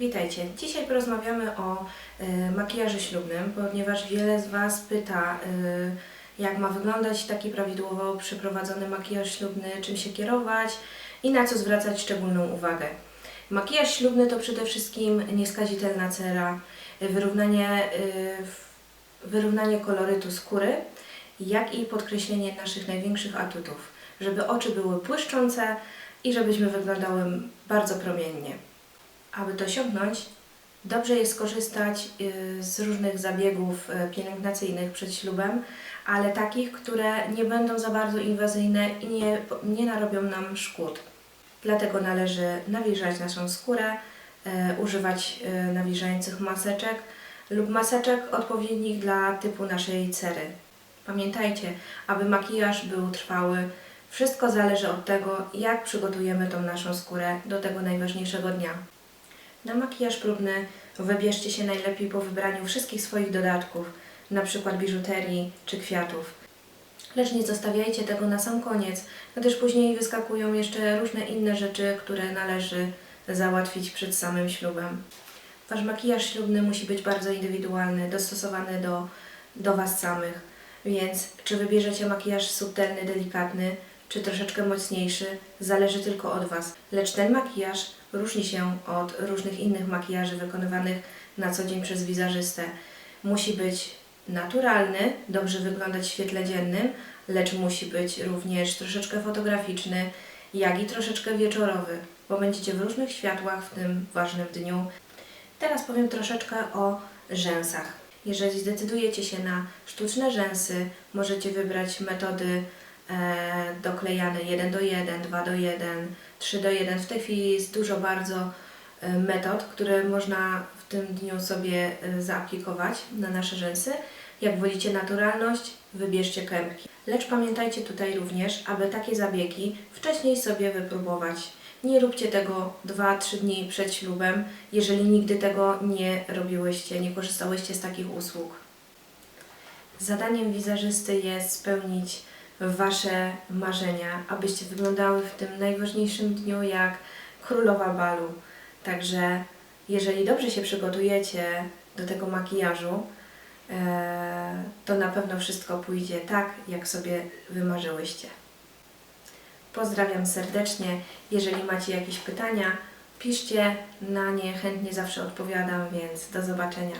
Witajcie. Dzisiaj porozmawiamy o y, makijażu ślubnym, ponieważ wiele z Was pyta, y, jak ma wyglądać taki prawidłowo przeprowadzony makijaż ślubny, czym się kierować i na co zwracać szczególną uwagę. Makijaż ślubny to przede wszystkim nieskazitelna cera, wyrównanie, y, wyrównanie kolorytu skóry, jak i podkreślenie naszych największych atutów, żeby oczy były błyszczące i żebyśmy wyglądały bardzo promiennie. Aby to osiągnąć, dobrze jest skorzystać y, z różnych zabiegów y, pielęgnacyjnych przed ślubem, ale takich, które nie będą za bardzo inwazyjne i nie, nie narobią nam szkód. Dlatego należy nawilżać naszą skórę, y, używać nawilżających maseczek lub maseczek odpowiednich dla typu naszej cery. Pamiętajcie, aby makijaż był trwały, wszystko zależy od tego, jak przygotujemy tą naszą skórę do tego najważniejszego dnia. Na makijaż próbny wybierzcie się najlepiej po wybraniu wszystkich swoich dodatków, np. biżuterii czy kwiatów. Lecz nie zostawiajcie tego na sam koniec, gdyż później wyskakują jeszcze różne inne rzeczy, które należy załatwić przed samym ślubem. Wasz makijaż ślubny musi być bardzo indywidualny, dostosowany do, do Was samych. Więc czy wybierzecie makijaż subtelny, delikatny, czy troszeczkę mocniejszy, zależy tylko od Was. Lecz ten makijaż różni się od różnych innych makijaży wykonywanych na co dzień przez wizerzystę. Musi być naturalny, dobrze wyglądać w świetle dziennym, lecz musi być również troszeczkę fotograficzny, jak i troszeczkę wieczorowy, bo będziecie w różnych światłach w tym ważnym dniu. Teraz powiem troszeczkę o rzęsach. Jeżeli zdecydujecie się na sztuczne rzęsy, możecie wybrać metody e, doklejane 1 do 1, 2 do 1, 3 do 1. W tej chwili jest dużo bardzo e, metod, które można w tym dniu sobie e, zaaplikować na nasze rzęsy. Jak wolicie naturalność, wybierzcie kępki. Lecz pamiętajcie tutaj również, aby takie zabiegi wcześniej sobie wypróbować. Nie róbcie tego 2-3 dni przed ślubem, jeżeli nigdy tego nie robiłyście, nie korzystałyście z takich usług. Zadaniem wizerzysty jest spełnić Wasze marzenia, abyście wyglądały w tym najważniejszym dniu jak królowa balu. Także jeżeli dobrze się przygotujecie do tego makijażu, e, to na pewno wszystko pójdzie tak, jak sobie wymarzyłyście. Pozdrawiam serdecznie. Jeżeli macie jakieś pytania, piszcie na nie, chętnie zawsze odpowiadam, więc do zobaczenia.